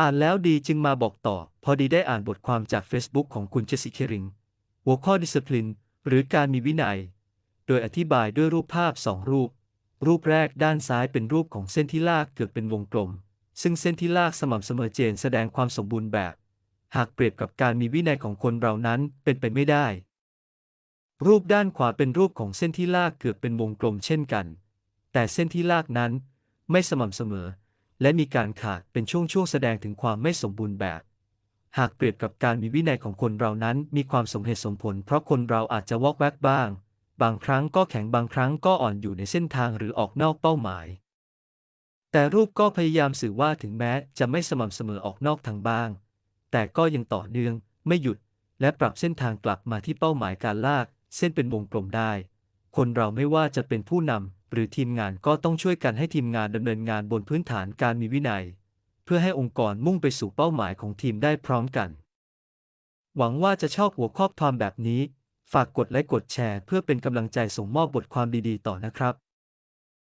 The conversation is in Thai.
อ่านแล้วดีจึงมาบอกต่อ พอดีได้อ่านบทความจาก Facebook ของคุณเจสิเคริง หัวข้อ discipline หรือการมีวินัย โดยอธิบายด้วยรูปภาพสองรูป รูปแรกด้านซ้ายเป็นรูปของเส้นที่ลากเกือบเป็นวงกลม ซึ่งเส้นที่ลากสม่ำเสมอเจนแสดงความสมบูรณ์แบบ หากเปรียบกับการมีวินัยของคนเรานั้นเป็นไปไม่ได้ รูปด้านขวาเป็นรูปของเส้นที่ลากเกือบเป็นวงกลมเช่นกัน แต่เส้นที่ลากนั้นไม่สม่ำเสมอ และมีการขาดเป็นช่วงๆแสดงถึงความไม่สมบูรณ์แบบ หากเปรียบกับการมีวินัยของคนเรานั้นมีความสมเหตุสมผล เพราะคนเราอาจจะวอกแวกบ้าง บางครั้งก็แข็งบางครั้งก็อ่อนอยู่ในเส้นทางหรือออกนอกเป้าหมาย แต่รูปก็พยายามสื่อว่าถึงแม้จะไม่สม่ำเสมอออกนอกทางบ้าง แต่ก็ยังต่อเนื่องไม่หยุด และปรับเส้นทางกลับมาที่เป้าหมายการลาก เส้นเป็นวงกลมได้ คนเราไม่ว่าจะเป็นผู้นำหรือทีมงานก็ต้องช่วยกันให้ทีมงานดำเนินงานบนพื้นฐานการมีวินัย เพื่อให้องค์กรมุ่งไปสู่เป้าหมายของทีมได้พร้อมกัน หวังว่าจะชอบหัวข้อความแบบนี้ ฝากกดไลค์กดแชร์เพื่อเป็นกำลังใจส่งมอบบทความดีๆ ต่อนะครับ